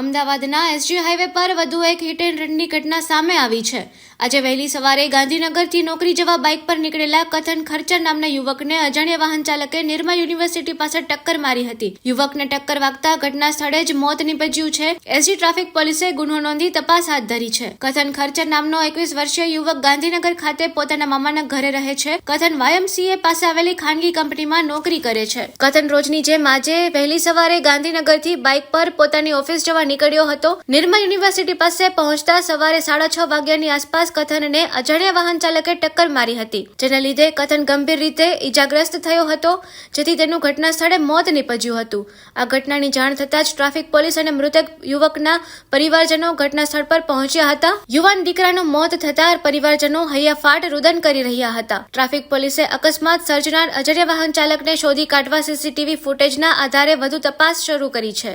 અમદાવાદના SG highway પર વધુ એક હિટ એન્ડ રનની ઘટના સામે આવી છે. આજે વહેલી સવારે ગાંધીનગરથી નોકરી જવા બાઇક પર નીકળેલા કથન ખર્ચર નામના યુવકને અજાણ્યા વાહન ચાલકે નિર્મા યુનિવર્સિટી પાસે ટક્કર મારી હતી. યુવકને ટક્કર વાગતા ઘટના સ્થળે જ મોત નીપજ્યું છે. એસજી ટ્રાફિક પોલીસે ગુનો નોંધી તપાસ હાથ ધરી છે. કથન ખર્ચર નામનો એકવીસ વર્ષીય યુવક ગાંધીનગર ખાતે પોતાના મામાના ઘરે રહે છે. કથન વાયમસીએ પાસે આવેલી ખાનગી કંપનીમાં નોકરી કરે છે. કથન રોજની જેમ આજે વહેલી સવારે ગાંધીનગરથી બાઇક પર પોતાની ઓફિસ જવા નીકળ્યો હતો. નિર્મલ યુનિવર્સિટી પાસે પહોંચતા સવારે સાડા છ વાગ્યાની આસપાસ કથનને અજાણ્યા વાહન ચાલકે ટક્કર મારી હતી, જેના લીધે કથન ગંભીર રીતે ઈજાગ્રસ્ત થયો હતો, જેથી તેનું ઘટના સ્થળે મોત નીપજ્યું હતું. આ ઘટનાની જાણ થતાં જ ટ્રાફિક પોલીસ અને મૃતક યુવકના પરિવારજનો ઘટના સ્થળ પર પહોંચ્યા હતા. યુવાન દીકરાનું મોત થતાં પરિવારજનો હૈયાફાટ રુદન કરી રહ્યા હતા. ટ્રાફિક પોલીસે અકસ્માત સર્જનાર અજાણ્યા વાહન ચાલકને શોધી કાઢવા સીસીટીવી ફૂટેજના આધારે વધુ તપાસ શરૂ કરી છે.